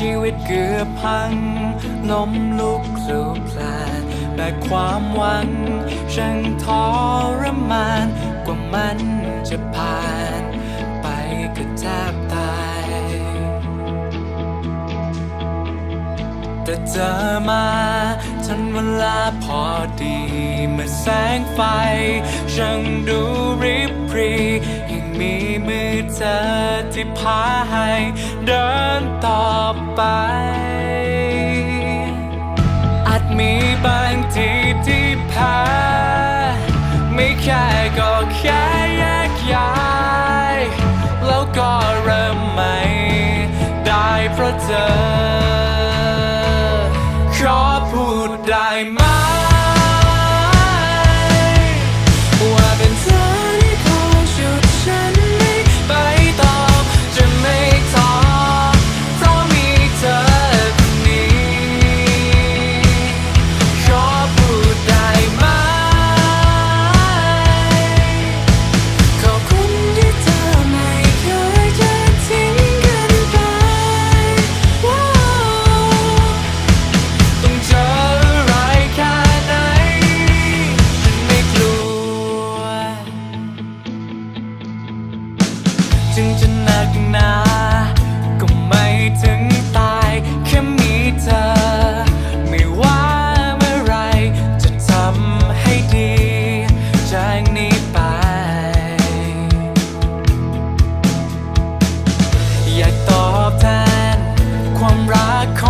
ชีวิตเกือบพังล้มลุกคลุกคลานแบกความหวังช่างทรมานกว่ามันจะผ่าน ไปก็แทบตาย แต่เจอมาทันเวลาพอดีเมื่อแสงไฟช่างดูริบรียังมีมือเธอที่พาให้เดินต่อ ไป อาจมีบางทีที่แพ้ไม่แค่ก็แค่แยกย้าย แล้วก็เริ่มใหม่ ได้เพราะเธอึงจะหนักหนาก็ไม่ถึงตายแค่มีเธอ ไม่ว่าเมื่อไรจะทำให้ดีจากนี้ไป อยากตอบแทนความรักของ